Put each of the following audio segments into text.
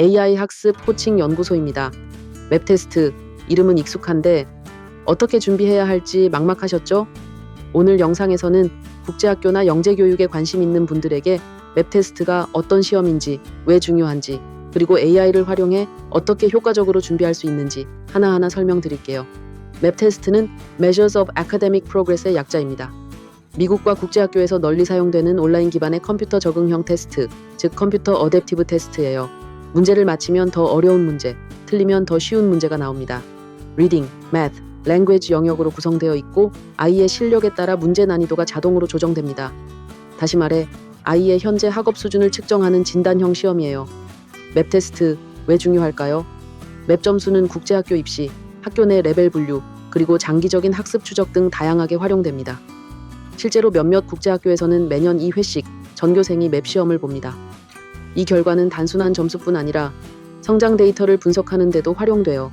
AI 학습 코칭 연구소입니다. 맵 테스트 이름은 익숙한데 어떻게 준비해야 할지 막막하셨죠? 오늘 영상에서는 국제학교나 영재교육에 관심 있는 분들에게 맵 테스트가 어떤 시험인지, 왜 중요한지, 그리고 AI를 활용해 어떻게 효과적으로 준비할 수 있는지 하나하나 설명드릴게요. 맵 테스트는 Measures of Academic Progress의 약자입니다. 미국과 국제학교에서 널리 사용되는 온라인 기반의 컴퓨터 적응형 테스트, 즉 컴퓨터 어댑티브 테스트예요. 문제를 맞히면 더 어려운 문제, 틀리면 더 쉬운 문제가 나옵니다. Reading, Math, Language 영역으로 구성되어 있고 아이의 실력에 따라 문제 난이도가 자동으로 조정됩니다. 다시 말해 아이의 현재 학업 수준을 측정하는 진단형 시험이에요. 맵 테스트 왜 중요할까요? 맵 점수는 국제학교 입시, 학교 내 레벨 분류, 그리고 장기적인 학습 추적 등 다양하게 활용됩니다. 실제로 몇몇 국제학교에서는 매년 2회씩 전교생이 맵 시험을 봅니다. 이 결과는 단순한 점수뿐 아니라 성장 데이터를 분석하는 데도 활용돼요.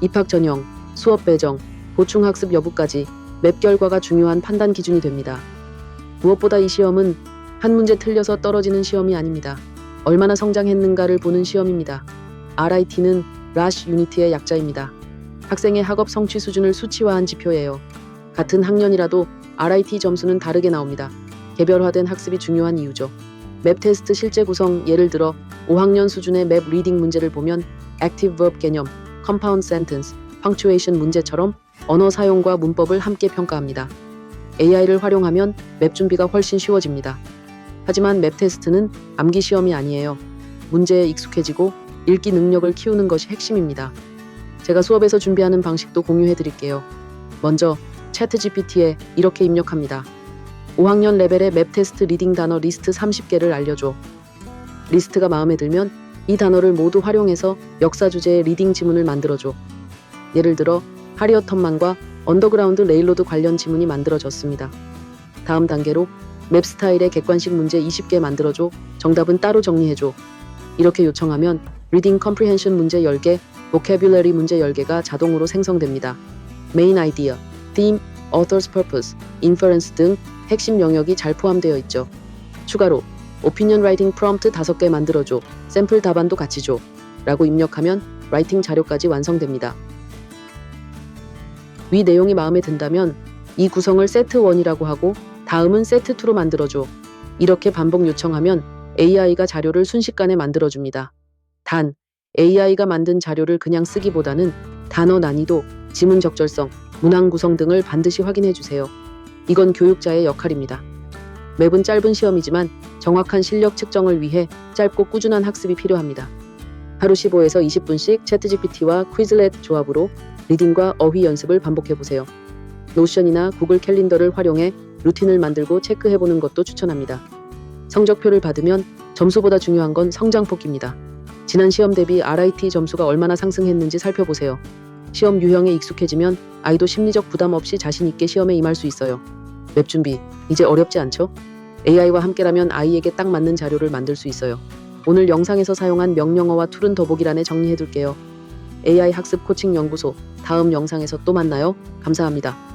입학 전형, 수업 배정, 보충 학습 여부까지 맵 결과가 중요한 판단 기준이 됩니다. 무엇보다 이 시험은 한 문제 틀려서 떨어지는 시험이 아닙니다. 얼마나 성장했는가를 보는 시험입니다. RIT는 라시 유니티의 약자입니다. 학생의 학업 성취 수준을 수치화한 지표예요. 같은 학년이라도 RIT 점수는 다르게 나옵니다. 개별화된 학습이 중요한 이유죠. 맵 테스트 실제 구성 예를 들어 5학년 수준의 맵 리딩 문제를 보면 active verb 개념, compound sentence, 문제처럼 언어 사용과 문법을 함께 평가합니다. AI를 활용하면 맵 준비가 훨씬 쉬워집니다. 하지만 맵 테스트는 암기 시험이 아니에요. 문제에 익숙해지고 읽기 능력을 키우는 것이 핵심입니다. 제가 수업에서 준비하는 방식도 공유해 드릴게요. 먼저 채트 GPT에 이렇게 입력합니다. 5학년 레벨의 맵 테스트 리딩 단어 리스트 30개를 알려줘. 리스트가 마음에 들면 이 단어를 모두 활용해서 역사 주제의 리딩 지문을 만들어줘. 예를 들어 하리엇 턴만과 언더그라운드 레일로드 관련 지문이 만들어졌습니다. 다음 단계로 맵 스타일의 객관식 문제 20개 만들어줘. 정답은 따로 정리해줘. 이렇게 요청하면 리딩 컴프리헨션 문제 10개, vocabulary 문제 10개가 자동으로 생성됩니다. 메인 아이디어, theme, author's purpose, inference 등 핵심 영역이 잘 포함되어 있죠. 추가로 opinion writing prompt 5개 만들어줘. 샘플 답안도 같이 줘. 라고 입력하면 라이팅 자료까지 완성됩니다. 위 내용이 마음에 든다면 이 구성을 세트 1이라고 하고 다음은 세트 2로 만들어줘. 이렇게 반복 요청하면 AI가 자료를 순식간에 만들어줍니다. 단, AI가 만든 자료를 그냥 쓰기보다는 단어 난이도, 지문 적절성, 문항 구성 등을 반드시 확인해 주세요. 이건 교육자의 역할입니다. 맵은 짧은 시험이지만 정확한 실력 측정을 위해 짧고 꾸준한 학습이 필요합니다. 하루 15에서 20분씩 채트GPT와 퀴즐렛 조합으로 리딩과 어휘 연습을 반복해 보세요. 노션이나 구글 캘린더를 활용해 루틴을 만들고 체크해 보는 것도 추천합니다. 성적표를 받으면 점수보다 중요한 건 성장폭입니다. 지난 시험 대비 RIT 점수가 얼마나 상승했는지 살펴보세요. 시험 유형에 익숙해지면 아이도 심리적 부담 없이 자신 있게 시험에 임할 수 있어요. 맵 준비 이제 어렵지 않죠? AI와 함께라면 아이에게 딱 맞는 자료를 만들 수 있어요. 오늘 영상에서 사용한 명령어와 툴은 더보기란에 정리해 둘게요. AI 학습 코칭 연구소 다음 영상에서 또 만나요. 감사합니다.